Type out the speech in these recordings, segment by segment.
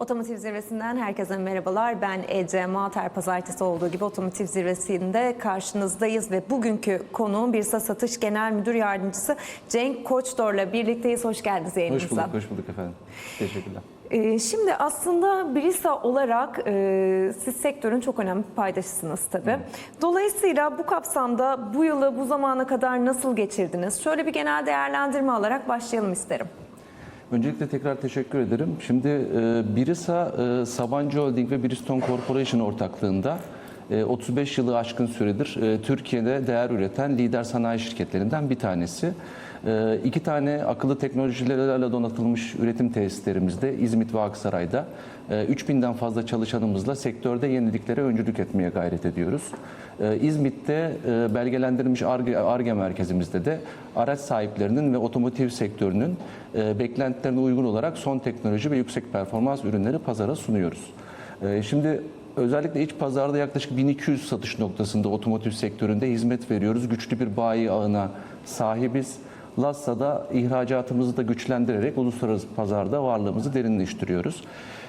Otomotiv Zirvesi'nden herkese merhabalar. Ben Ece Mater. Pazartesi olduğu gibi Otomotiv Zirvesi'nde karşınızdayız ve bugünkü konuğum Birsa Satış Genel Müdür Yardımcısı Cenk Koçdor'la birlikteyiz. Hoş geldiniz yayınımıza. Hoş bulduk, hoş bulduk efendim. Teşekkürler. Ee, Şimdi aslında Brisa olarak e, siz sektörün çok önemli bir paydaşısınız tabii. Dolayısıyla bu kapsamda bu yılı bu zamana kadar nasıl geçirdiniz? Şöyle bir genel değerlendirme alarak başlayalım isterim. Öncelikle tekrar teşekkür ederim. Şimdi e, Birisa, e, Sabancı Holding ve Bridgestone Corporation ortaklığında 35 yılı aşkın süredir e, Türkiye'de değer üreten lider sanayi şirketlerinden bir tanesi. E, iki tane akıllı teknolojilerle donatılmış üretim tesislerimizde İzmit ve Aksaray'da e, 3000'den fazla çalışanımızla sektörde yeniliklere öncülük etmeye gayret ediyoruz. İzmit'te e, belgelendirilmiş ARGE merkezimizde de araç sahiplerinin ve otomotiv sektörünün e, beklentilerine uygun olarak son teknoloji ve yüksek performans ürünleri pazara sunuyoruz. Şimdi özellikle iç pazarda yaklaşık 1200 satış noktasında otomotiv sektöründe hizmet veriyoruz. Güçlü bir bayi ağına sahibiz. Lassa'da ihracatımızı da güçlendirerek uluslararası pazarda varlığımızı derinleştiriyoruz.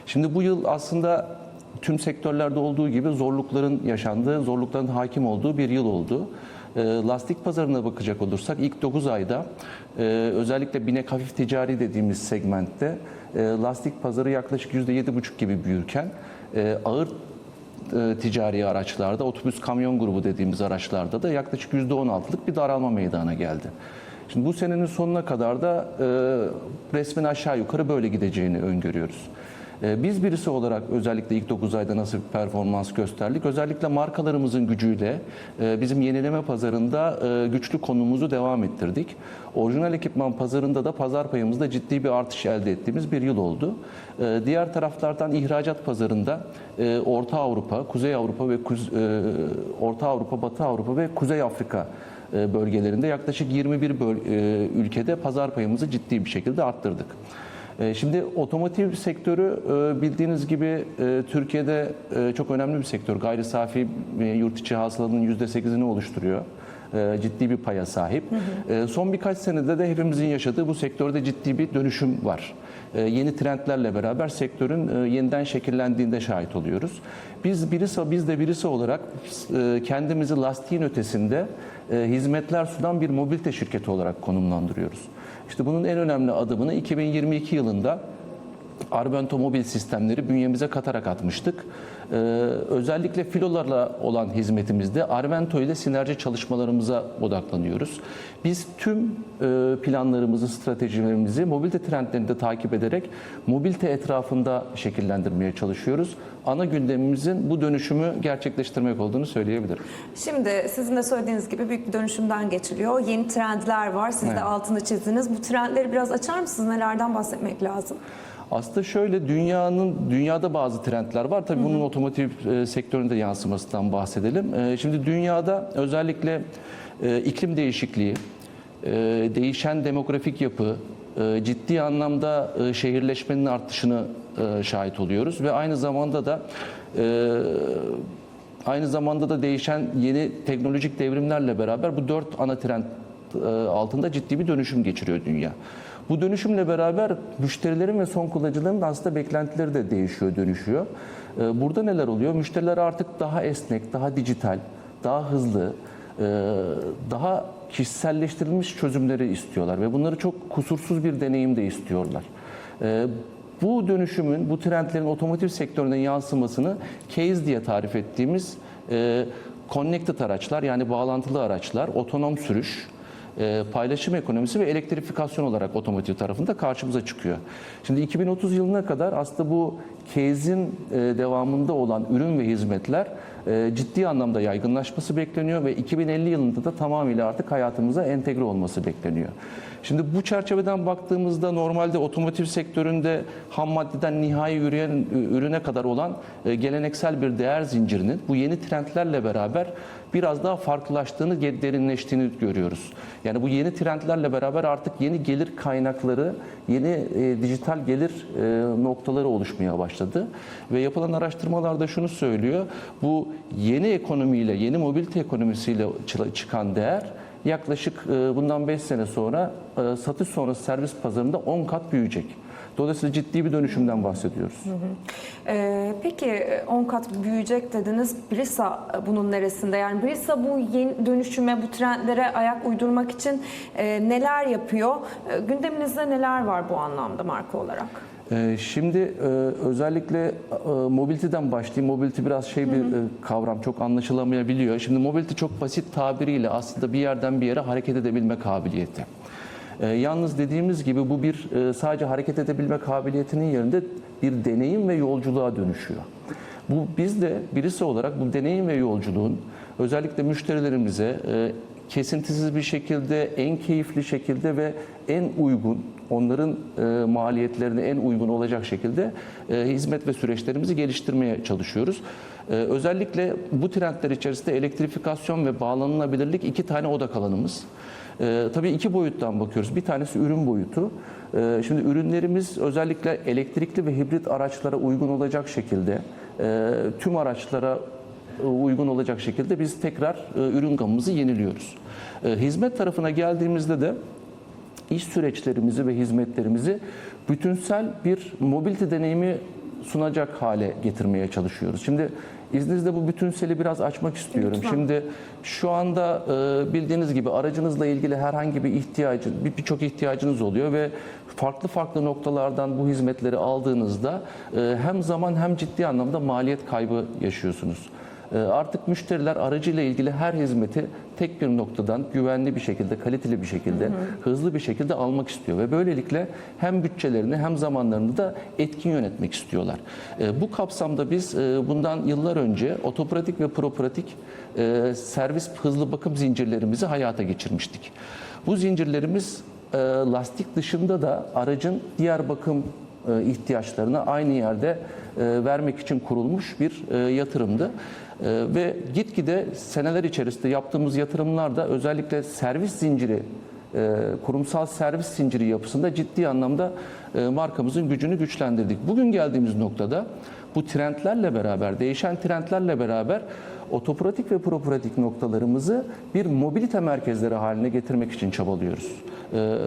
Şimdi bu yıl aslında tüm sektörlerde olduğu gibi zorlukların yaşandığı, zorlukların hakim olduğu bir yıl oldu. E, Lastik pazarına bakacak olursak ilk 9 ayda e, özellikle binek hafif ticari dediğimiz segmentte e, lastik pazarı yaklaşık %7,5 gibi büyürken e, ağır ticari araçlarda, otobüs kamyon grubu dediğimiz araçlarda da yaklaşık %16'lık bir daralma meydana geldi. Şimdi bu senenin sonuna kadar da e, resmen aşağı yukarı böyle gideceğini öngörüyoruz. E, Biz birisi olarak özellikle ilk 9 ayda nasıl bir performans gösterdik? Özellikle markalarımızın gücüyle e, bizim yenileme pazarında e, güçlü konumumuzu devam ettirdik. Orijinal ekipman pazarında da pazar payımızda ciddi bir artış elde ettiğimiz bir yıl oldu. E, Diğer taraflardan ihracat pazarında Orta Avrupa, Kuzey Avrupa ve Orta Avrupa, Batı Avrupa ve Kuzey Afrika bölgelerinde yaklaşık 21 böl- e, ülkede pazar payımızı ciddi bir şekilde arttırdık. E, Şimdi otomotiv sektörü e, bildiğiniz gibi e, Türkiye'de çok önemli bir sektör. Gayri safi yurt içi hasılanın %8'ini oluşturuyor. Ciddi bir paya sahip. E, Son birkaç senede de hepimizin yaşadığı bu sektörde ciddi bir dönüşüm var. Yeni trendlerle beraber sektörün yeniden şekillendiğinde şahit oluyoruz. Biz birisi biz de birisi olarak kendimizi lastiğin ötesinde hizmetler sunan bir mobilite şirketi olarak konumlandırıyoruz. İşte bunun en önemli adımını 2022 yılında Arbento mobil sistemleri bünyemize katarak atmıştık. Ee, özellikle filolarla olan hizmetimizde Arvento ile sinerji çalışmalarımıza odaklanıyoruz. Biz tüm e, planlarımızı, stratejilerimizi mobilite trendlerini de takip ederek mobilite etrafında şekillendirmeye çalışıyoruz. Ana gündemimizin bu dönüşümü gerçekleştirmek olduğunu söyleyebilirim. Şimdi sizin de söylediğiniz gibi büyük bir dönüşümden geçiliyor. Yeni trendler var. Siz de Evet. altını çizdiniz. Bu trendleri biraz açar mısınız? Nelerden bahsetmek lazım? Aslında şöyle dünyanın dünyada bazı trendler var. Tabii bunun otomotiv e, sektöründe yansımasından bahsedelim. E, şimdi dünyada özellikle e, iklim değişikliği, e, değişen demografik yapı, e, ciddi anlamda e, şehirleşmenin artışını e, şahit oluyoruz ve aynı zamanda da e, Aynı zamanda da değişen yeni teknolojik devrimlerle beraber bu dört ana trend e, altında ciddi bir dönüşüm geçiriyor dünya. Bu dönüşümle beraber müşterilerin ve son kullanıcıların da aslında beklentileri de değişiyor, dönüşüyor. E, Burada neler oluyor? Müşteriler artık daha esnek, daha dijital, daha hızlı, e, daha kişiselleştirilmiş çözümleri istiyorlar ve bunları çok kusursuz bir deneyim de istiyorlar. E, bu dönüşümün, bu trendlerin otomotiv sektörüne yansımasını case diye tarif ettiğimiz connected araçlar yani bağlantılı araçlar, otonom sürüş, e, paylaşım ekonomisi ve elektrifikasyon olarak otomotiv tarafında karşımıza çıkıyor. Şimdi 2030 yılına kadar aslında bu case'in e, devamında olan ürün ve hizmetler e, ciddi anlamda yaygınlaşması bekleniyor ve 2050 yılında da tamamıyla artık hayatımıza entegre olması bekleniyor. Şimdi bu çerçeveden baktığımızda normalde otomotiv sektöründe ham maddeden nihai ürün, ürüne kadar olan e, geleneksel bir değer zincirinin bu yeni trendlerle beraber biraz daha farklılaştığını, derinleştiğini görüyoruz. Yani bu yeni trendlerle beraber artık yeni gelir kaynakları, yeni e, dijital gelir e, noktaları oluşmaya başladı. Ve yapılan araştırmalarda şunu söylüyor, bu yeni ekonomiyle, yeni mobilite ekonomisiyle çı- çıkan değer yaklaşık e, bundan 5 sene sonra e, satış sonrası servis pazarında 10 kat büyüyecek. Dolayısıyla ciddi bir dönüşümden bahsediyoruz. Ee, peki e, 10 kat büyüyecek dediniz. Brisa e, bunun neresinde? Yani Brisa bu yeni dönüşüme, bu trendlere ayak uydurmak için e, neler yapıyor? E, gündeminizde neler var bu anlamda marka olarak? Ee, Şimdi e, özellikle e, mobility'den başlayayım. Mobility biraz şey bir e, kavram, çok anlaşılamayabiliyor. Şimdi mobility çok basit tabiriyle aslında bir yerden bir yere hareket edebilme kabiliyeti. E, Yalnız dediğimiz gibi bu bir e, sadece hareket edebilme kabiliyetinin yerinde bir deneyim ve yolculuğa dönüşüyor. Bu biz de birisi olarak bu deneyim ve yolculuğun özellikle müşterilerimize e, kesintisiz bir şekilde, en keyifli şekilde ve en uygun, onların e, maliyetlerine en uygun olacak şekilde e, hizmet ve süreçlerimizi geliştirmeye çalışıyoruz. Özellikle bu trendler içerisinde elektrifikasyon ve bağlanılabilirlik iki tane odak alanımız. E, tabii iki boyuttan bakıyoruz. Bir tanesi ürün boyutu. E, şimdi ürünlerimiz özellikle elektrikli ve hibrit araçlara uygun olacak şekilde e, tüm araçlara e, uygun olacak şekilde biz tekrar e, ürün gamımızı yeniliyoruz. E, Hizmet tarafına geldiğimizde de iş süreçlerimizi ve hizmetlerimizi bütünsel bir mobility deneyimi sunacak hale getirmeye çalışıyoruz. Şimdi izninizle bu bütünseli biraz açmak istiyorum. Lütfen. Şimdi şu anda e, bildiğiniz gibi aracınızla ilgili herhangi bir ihtiyacı, bir- birçok ihtiyacınız oluyor ve farklı farklı noktalardan bu hizmetleri aldığınızda e, hem zaman hem ciddi anlamda maliyet kaybı yaşıyorsunuz. E, Artık müşteriler aracıyla ilgili her hizmeti tek bir noktadan güvenli bir şekilde, kaliteli bir şekilde, hızlı bir şekilde almak istiyor ve böylelikle hem bütçelerini hem zamanlarını da etkin yönetmek istiyorlar. E, Bu kapsamda biz e, bundan yıllar önce otopratik ve propratik e, servis hızlı bakım zincirlerimizi hayata geçirmiştik. Bu zincirlerimiz e, lastik dışında da aracın diğer bakım ihtiyaçlarını aynı yerde vermek için kurulmuş bir e, yatırımdı. E, Ve gitgide seneler içerisinde yaptığımız yatırımlar da özellikle servis zinciri, e, kurumsal servis zinciri yapısında ciddi anlamda e, markamızın gücünü güçlendirdik. Bugün geldiğimiz noktada bu trendlerle beraber, değişen trendlerle beraber otopratik ve propratik noktalarımızı bir mobilite merkezleri haline getirmek için çabalıyoruz. E,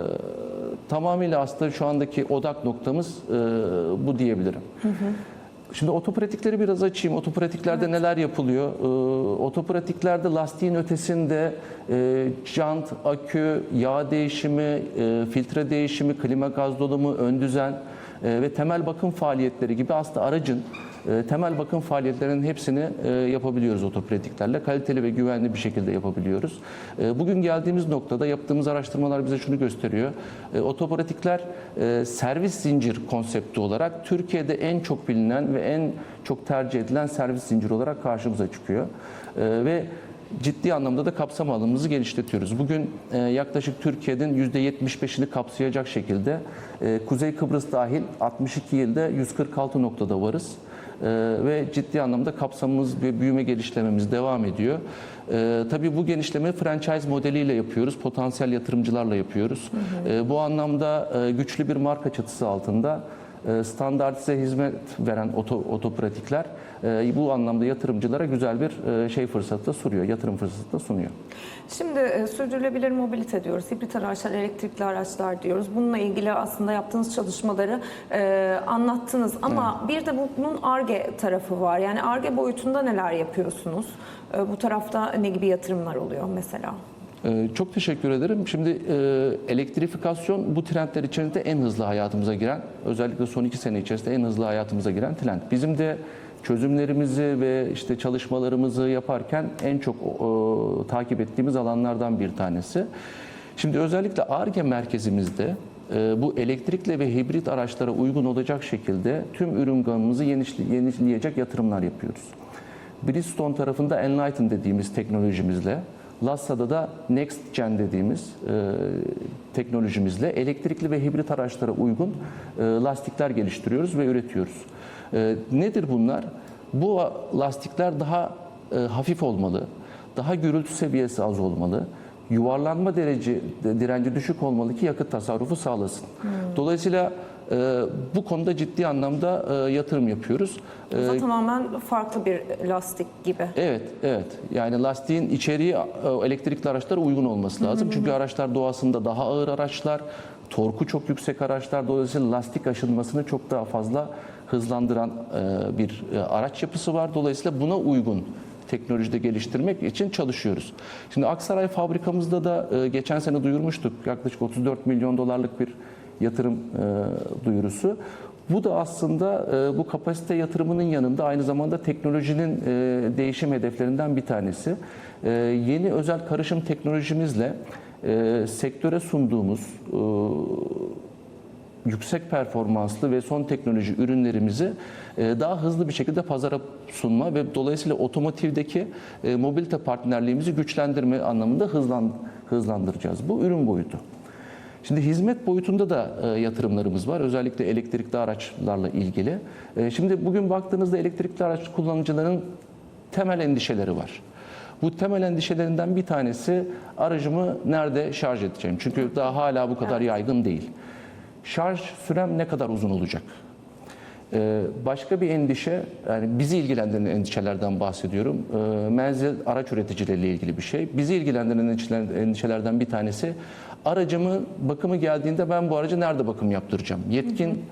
tamamıyla aslında şu andaki odak noktamız e, bu diyebilirim. Şimdi otopratikleri biraz açayım. Otopratiklerde neler yapılıyor? Ee, otopratiklerde lastiğin ötesinde e, jant, akü, yağ değişimi, e, filtre değişimi, klima gaz dolumu, ön düzen e, ve temel bakım faaliyetleri gibi aslında aracın e, temel bakım faaliyetlerinin hepsini e, yapabiliyoruz otopratiklerle. Kaliteli ve güvenli bir şekilde yapabiliyoruz. E, Bugün geldiğimiz noktada yaptığımız araştırmalar bize şunu gösteriyor. E, Otopratikler e, servis zincir konsepti olarak Türkiye'de en çok bilinen ve en çok tercih edilen servis zinciri olarak karşımıza çıkıyor. Ve ciddi anlamda da kapsam alanımızı genişletiyoruz. Bugün e, yaklaşık Türkiye'nin %75'ini kapsayacak şekilde Kuzey Kıbrıs dahil 62 ilde 146 noktada varız. E, ve ciddi anlamda kapsamımız ve büyüme geliştirmemiz devam ediyor. E, tabii bu genişleme franchise modeliyle yapıyoruz, potansiyel yatırımcılarla yapıyoruz. E, bu anlamda e, güçlü bir marka çatısı altında standartize hizmet veren oto, otopratikler e, bu anlamda yatırımcılara güzel bir e, şey fırsatı da sunuyor, yatırım fırsatı da sunuyor. Şimdi e, sürdürülebilir mobilite diyoruz, hibrit araçlar, elektrikli araçlar diyoruz. Bununla ilgili aslında yaptığınız çalışmaları e, anlattınız ama bir de bu- bunun ARGE tarafı var. Yani ARGE boyutunda neler yapıyorsunuz? Bu tarafta ne gibi yatırımlar oluyor mesela? Ee, Çok teşekkür ederim. Şimdi e, elektrifikasyon bu trendler içerisinde en hızlı hayatımıza giren, özellikle son iki sene içerisinde en hızlı hayatımıza giren trend. Bizim de çözümlerimizi ve işte çalışmalarımızı yaparken en çok e, takip ettiğimiz alanlardan bir tanesi. Şimdi özellikle ARGE merkezimizde e, bu elektrikli ve hibrit araçlara uygun olacak şekilde tüm ürün gamımızı yenileyecek yatırımlar yapıyoruz. Bridgestone tarafında Enlighten dediğimiz teknolojimizle, Lassa'da da Next Gen dediğimiz e, teknolojimizle elektrikli ve hibrit araçlara uygun e, lastikler geliştiriyoruz ve üretiyoruz. E, nedir bunlar? Bu lastikler daha e, hafif olmalı, daha gürültü seviyesi az olmalı, yuvarlanma derece direnci düşük olmalı ki yakıt tasarrufu sağlasın. Dolayısıyla e, bu konuda ciddi anlamda e, yatırım yapıyoruz. E, Aslında tamamen farklı bir lastik gibi. Evet, evet. Yani lastiğin içeriği e, elektrikli araçlara uygun olması lazım. Çünkü araçlar doğasında daha ağır araçlar, Torku çok yüksek araçlar dolayısıyla lastik aşınmasını çok daha fazla hızlandıran e, bir araç yapısı var. Dolayısıyla buna uygun teknolojide geliştirmek için çalışıyoruz. Şimdi Aksaray fabrikamızda da geçen sene duyurmuştuk. Yaklaşık 34 milyon dolarlık bir yatırım e, duyurusu. Bu da aslında e, bu kapasite yatırımının yanında aynı zamanda teknolojinin e, değişim hedeflerinden bir tanesi. E, yeni özel karışım teknolojimizle e, sektöre sunduğumuz e, yüksek performanslı ve son teknoloji ürünlerimizi e, daha hızlı bir şekilde pazara sunma ve dolayısıyla otomotivdeki e, mobilite partnerliğimizi güçlendirme anlamında hızlan, hızlandıracağız. Bu ürün boyutu. Şimdi hizmet boyutunda da e, yatırımlarımız var. Özellikle elektrikli araçlarla ilgili. E, Şimdi bugün baktığınızda elektrikli araç kullanıcıların temel endişeleri var. Bu temel endişelerinden bir tanesi aracımı nerede şarj edeceğim? Çünkü daha hala bu kadar yaygın değil. Şarj sürem ne kadar uzun olacak? Ee, Başka bir endişe, yani bizi ilgilendiren endişelerden bahsediyorum. Ee, Menzil araç üreticileriyle ilgili bir şey. Bizi ilgilendiren endişeler- endişelerden bir tanesi, aracımın bakımı geldiğinde ben bu aracı nerede bakım yaptıracağım? Yetkin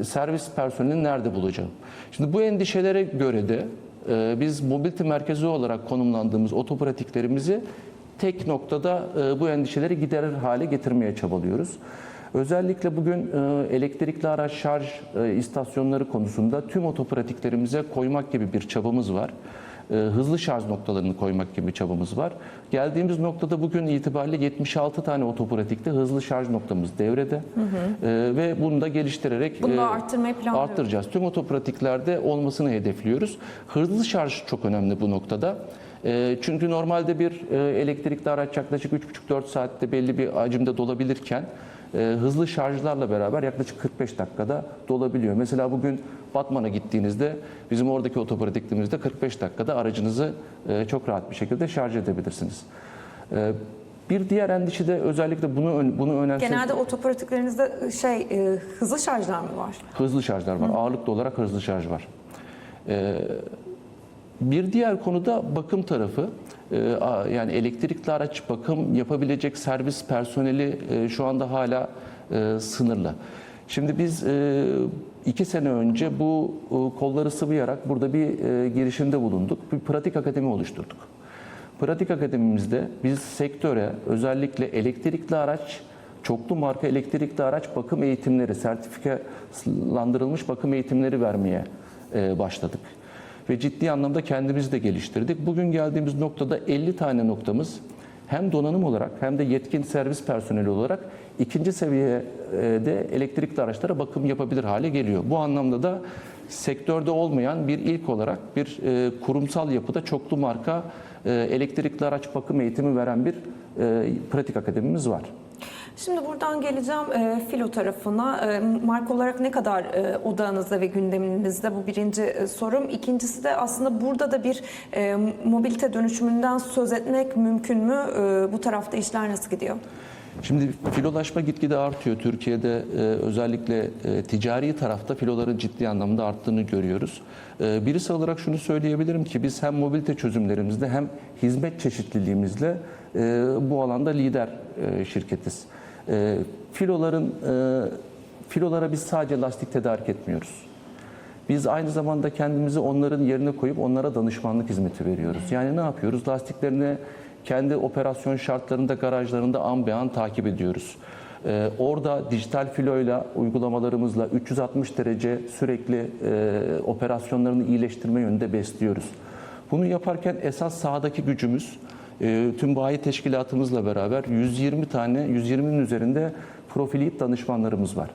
e, servis personelini nerede bulacağım? Şimdi bu endişelere göre de e, biz mobility merkezi olarak konumlandığımız otopratiklerimizi tek noktada e, bu endişeleri giderir hale getirmeye çabalıyoruz. Özellikle bugün e, elektrikli araç şarj e, istasyonları konusunda tüm otopratiklerimize koymak gibi bir çabamız var. E, Hızlı şarj noktalarını koymak gibi bir çabamız var. Geldiğimiz noktada bugün itibariyle 76 tane otopratikte hızlı şarj noktamız devrede. E, Ve bunu da geliştirerek Bunu da e, arttırmayı planlıyoruz. arttıracağız. Tüm otopratiklerde olmasını hedefliyoruz. Hızlı şarj çok önemli bu noktada. Çünkü normalde bir elektrikli araç yaklaşık 3,5-4 saatte belli bir hacimde dolabilirken e, hızlı şarjlarla beraber yaklaşık 45 dakikada dolabiliyor. Mesela bugün Batman'a gittiğinizde bizim oradaki otopratiklerimizde 45 dakikada aracınızı e, çok rahat bir şekilde şarj edebilirsiniz. E, Bir diğer endişe de özellikle bunu bunu önemsemek Genelde otopratiklerinizde şey e, hızlı şarjlar mı var? Hızlı şarjlar var. Ağırlıklı olarak hızlı şarj var. Ee, bir diğer konuda bakım tarafı. Ee, yani elektrikli araç bakım yapabilecek servis personeli e, şu anda hala e, sınırlı. Şimdi biz e, iki sene önce bu kolları sıvayarak burada bir girişimde bulunduk. Bir pratik akademi oluşturduk. Pratik akademimizde biz sektöre özellikle elektrikli araç, çoklu marka elektrikli araç bakım eğitimleri, sertifikalandırılmış bakım eğitimleri vermeye başladık. Ve ciddi anlamda kendimizi de geliştirdik. Bugün geldiğimiz noktada 50 tane noktamız hem donanım olarak hem de yetkin servis personeli olarak ikinci seviyede elektrikli araçlara bakım yapabilir hale geliyor. Bu anlamda da sektörde olmayan bir ilk olarak bir e, kurumsal yapıda çoklu marka e, elektrikli araç bakım eğitimi veren bir e, pratik akademimiz var. Şimdi buradan geleceğim e, filo tarafına. E, marka olarak ne kadar e, odağınızda ve gündeminizde bu birinci e, sorum. İkincisi de aslında burada da bir e, mobilite dönüşümünden söz etmek mümkün mü? E, bu tarafta işler nasıl gidiyor? Şimdi filolaşma gitgide artıyor. Türkiye'de e, özellikle e, ticari tarafta filoların ciddi anlamda arttığını görüyoruz. E, birisi olarak şunu söyleyebilirim ki biz hem mobilite çözümlerimizde hem hizmet çeşitliliğimizle e, bu alanda lider e, şirketiz. E, filoların e, filolara biz sadece lastik tedarik etmiyoruz. Biz aynı zamanda kendimizi onların yerine koyup onlara danışmanlık hizmeti veriyoruz. Yani ne yapıyoruz? Lastiklerini kendi operasyon şartlarında, garajlarında an be an takip ediyoruz. Ee, orada dijital filoyla, uygulamalarımızla 360 derece sürekli e, operasyonlarını iyileştirme yönünde besliyoruz. Bunu yaparken esas sahadaki gücümüz e, tüm bayi teşkilatımızla beraber 120 tane, 120'nin üzerinde profili danışmanlarımız var.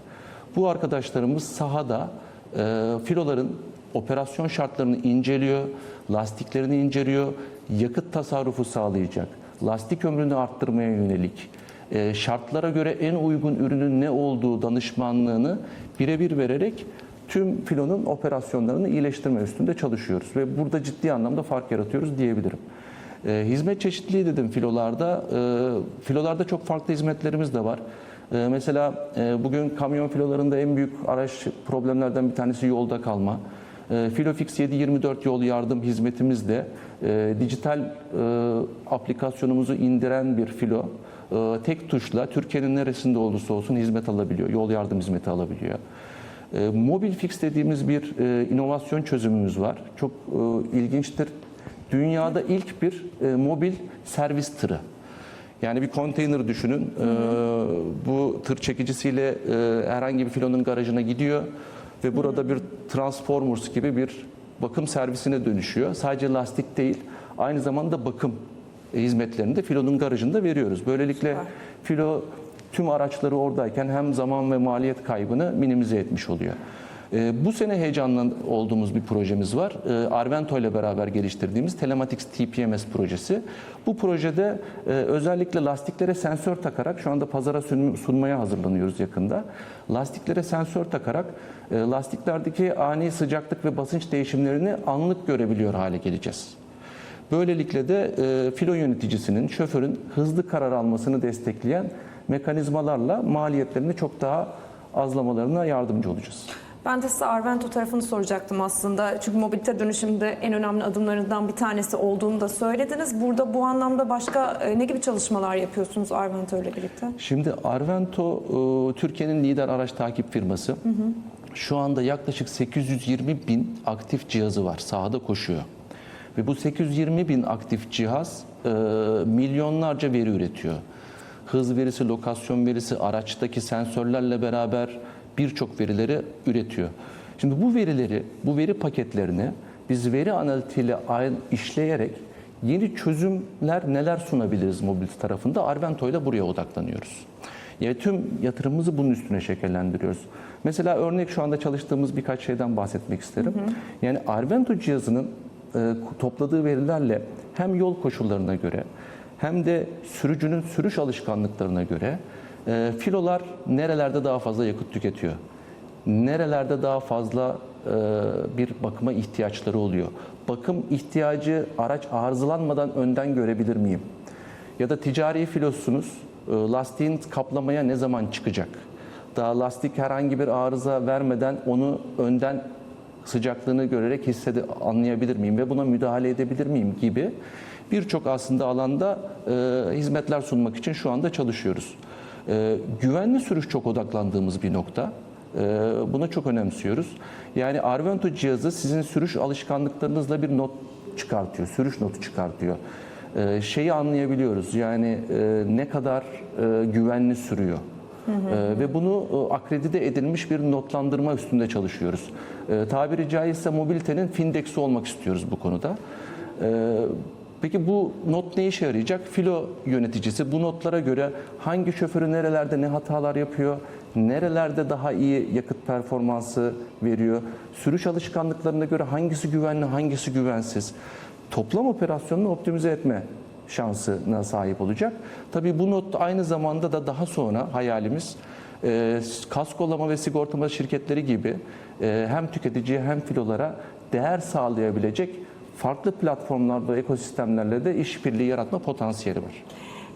Bu arkadaşlarımız sahada e, filoların operasyon şartlarını inceliyor, lastiklerini inceliyor, yakıt tasarrufu sağlayacak, lastik ömrünü arttırmaya yönelik, e, şartlara göre en uygun ürünün ne olduğu danışmanlığını birebir vererek tüm filonun operasyonlarını iyileştirme üstünde çalışıyoruz ve burada ciddi anlamda fark yaratıyoruz diyebilirim. E, hizmet çeşitliliği dedim filolarda. E, filolarda çok farklı hizmetlerimiz de var. E, mesela e, bugün kamyon filolarında en büyük araç problemlerden bir tanesi yolda kalma. E, Filofix 724 yol yardım hizmetimizle e, dijital e, aplikasyonumuzu indiren bir filo e, tek tuşla Türkiye'nin neresinde olursa olsun hizmet alabiliyor. Yol yardım hizmeti alabiliyor. E, Mobil Fix dediğimiz bir e, inovasyon çözümümüz var. Çok e, ilginçtir. Dünyada ilk bir e, mobil servis tırı. Yani bir konteyner düşünün. E, bu tır çekicisiyle e, herhangi bir filonun garajına gidiyor ve burada bir Transformers gibi bir bakım servisine dönüşüyor. Sadece lastik değil, aynı zamanda bakım hizmetlerini de filonun garajında veriyoruz. Böylelikle Süper. filo tüm araçları oradayken hem zaman ve maliyet kaybını minimize etmiş oluyor. Ee, bu sene heyecanlı olduğumuz bir projemiz var. Ee, Arvento ile beraber geliştirdiğimiz Telematics TPMS projesi. Bu projede e, özellikle lastiklere sensör takarak şu anda pazara sun- sunmaya hazırlanıyoruz yakında. Lastiklere sensör takarak e, lastiklerdeki ani sıcaklık ve basınç değişimlerini anlık görebiliyor hale geleceğiz. Böylelikle de e, filo yöneticisinin, şoförün hızlı karar almasını destekleyen mekanizmalarla maliyetlerini çok daha azlamalarına yardımcı olacağız. Ben de size Arvento tarafını soracaktım aslında. Çünkü mobilite dönüşümde en önemli adımlarından bir tanesi olduğunu da söylediniz. Burada bu anlamda başka e, ne gibi çalışmalar yapıyorsunuz Arvento ile birlikte? Şimdi Arvento e, Türkiye'nin lider araç takip firması. Şu anda yaklaşık 820 bin aktif cihazı var. Sahada koşuyor. Ve bu 820 bin aktif cihaz e, milyonlarca veri üretiyor. Hız verisi, lokasyon verisi, araçtaki sensörlerle beraber birçok verileri üretiyor. Şimdi bu verileri, bu veri paketlerini biz veri analitiğiyle işleyerek yeni çözümler neler sunabiliriz mobilite tarafında Arvento ile buraya odaklanıyoruz. Yani tüm yatırımımızı bunun üstüne şekillendiriyoruz. Mesela örnek şu anda çalıştığımız birkaç şeyden bahsetmek isterim. Yani Arvento cihazının e, topladığı verilerle hem yol koşullarına göre hem de sürücünün sürüş alışkanlıklarına göre e, filolar nerelerde daha fazla yakıt tüketiyor? Nerelerde daha fazla e, bir bakıma ihtiyaçları oluyor? Bakım ihtiyacı araç arızalanmadan önden görebilir miyim? Ya da ticari filosunuz e, lastiğin kaplamaya ne zaman çıkacak? Daha lastik herhangi bir arıza vermeden onu önden sıcaklığını görerek hissede anlayabilir miyim ve buna müdahale edebilir miyim gibi birçok aslında alanda e, hizmetler sunmak için şu anda çalışıyoruz. E, güvenli sürüş çok odaklandığımız bir nokta. E, buna çok önemsiyoruz. Yani Arvento cihazı sizin sürüş alışkanlıklarınızla bir not çıkartıyor, sürüş notu çıkartıyor. E, şeyi anlayabiliyoruz yani e, ne kadar e, güvenli sürüyor. Ee, ve bunu e, akredite edilmiş bir notlandırma üstünde çalışıyoruz. Ee, tabiri caizse mobilitenin findeksi olmak istiyoruz bu konuda. Peki bu not ne işe yarayacak? Filo yöneticisi bu notlara göre hangi şoförü nerelerde ne hatalar yapıyor, nerelerde daha iyi yakıt performansı veriyor, sürüş alışkanlıklarına göre hangisi güvenli, hangisi güvensiz, toplam operasyonunu optimize etme şansına sahip olacak. Tabii bu not aynı zamanda da daha sonra hayalimiz e, kaskolama ve sigortalama şirketleri gibi e, hem tüketiciye hem filolara değer sağlayabilecek farklı platformlar ve ekosistemlerle de işbirliği yaratma potansiyeli var.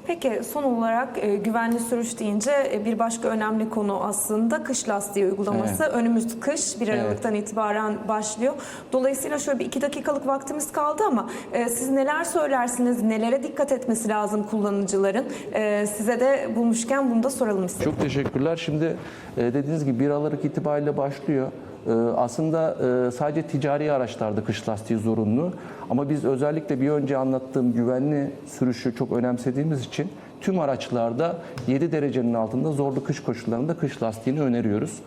Peki son olarak e, güvenli sürüş deyince e, bir başka önemli konu aslında kış lastiği uygulaması. Önümüz kış 1 Aralık'tan itibaren başlıyor. Dolayısıyla şöyle bir iki dakikalık vaktimiz kaldı ama e, siz neler söylersiniz, nelere dikkat etmesi lazım kullanıcıların? E, size de bulmuşken bunu da soralım istedim. Çok teşekkürler. Şimdi e, dediğiniz gibi 1 Aralık itibariyle başlıyor. E, Aslında e, sadece ticari araçlarda kış lastiği zorunlu. Ama biz özellikle bir önce anlattığım güvenli sürüşü çok önemsediğimiz için tüm araçlarda 7 derecenin altında zorlu kış koşullarında kış lastiğini öneriyoruz.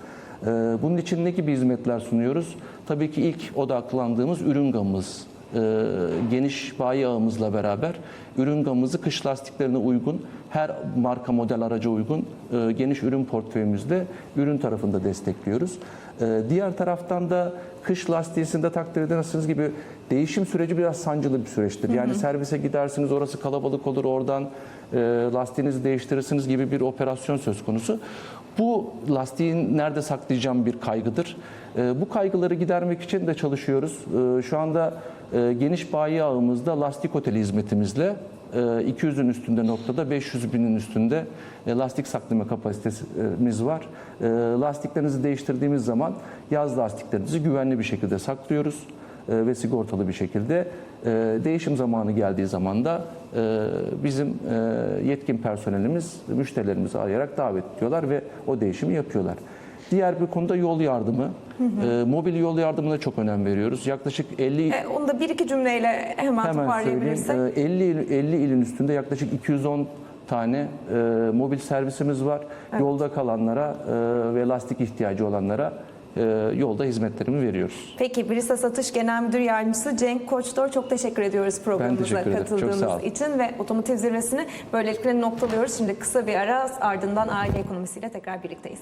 E, Bunun için ne gibi hizmetler sunuyoruz? Tabii ki ilk odaklandığımız ürün gamımız e, geniş bayi ağımızla beraber ürün gamımızı kış lastiklerine uygun, her marka model araca uygun e, geniş ürün portföyümüzle ürün tarafında destekliyoruz. E, diğer taraftan da kış lastiğinde takdir edersiniz gibi değişim süreci biraz sancılı bir süreçtir. Yani servise gidersiniz orası kalabalık olur oradan e, lastiğinizi değiştirirsiniz gibi bir operasyon söz konusu. Bu lastiği nerede saklayacağım bir kaygıdır. E, Bu kaygıları gidermek için de çalışıyoruz. E, Şu anda e, geniş bayi ağımızda lastik oteli hizmetimizle 200'ün üstünde noktada 500 binin üstünde e, lastik saklama kapasitemiz var. E, Lastiklerinizi değiştirdiğimiz zaman yaz lastiklerinizi güvenli bir şekilde saklıyoruz. e, ve sigortalı bir şekilde e, değişim zamanı geldiği zaman da e, bizim yetkin personelimiz müşterilerimizi arayarak davet ediyorlar ve o değişimi yapıyorlar. Diğer bir konuda yol yardımı. E, mobil yol yardımına çok önem veriyoruz. Yaklaşık 50 E, onu da bir iki cümleyle hemen, Hemen toparlayabilirsek. Ee, 50, il- 50 ilin üstünde yaklaşık 210 tane e, mobil servisimiz var. Yolda kalanlara e, ve lastik ihtiyacı olanlara e, yolda hizmetlerimi veriyoruz. Peki Brisa Satış Genel Müdür Yardımcısı Cenk Koçdor çok teşekkür ediyoruz programımıza teşekkür katıldığınız için ve otomotiv zirvesini böylelikle noktalıyoruz. Şimdi kısa bir ara ardından aile ekonomisiyle tekrar birlikteyiz.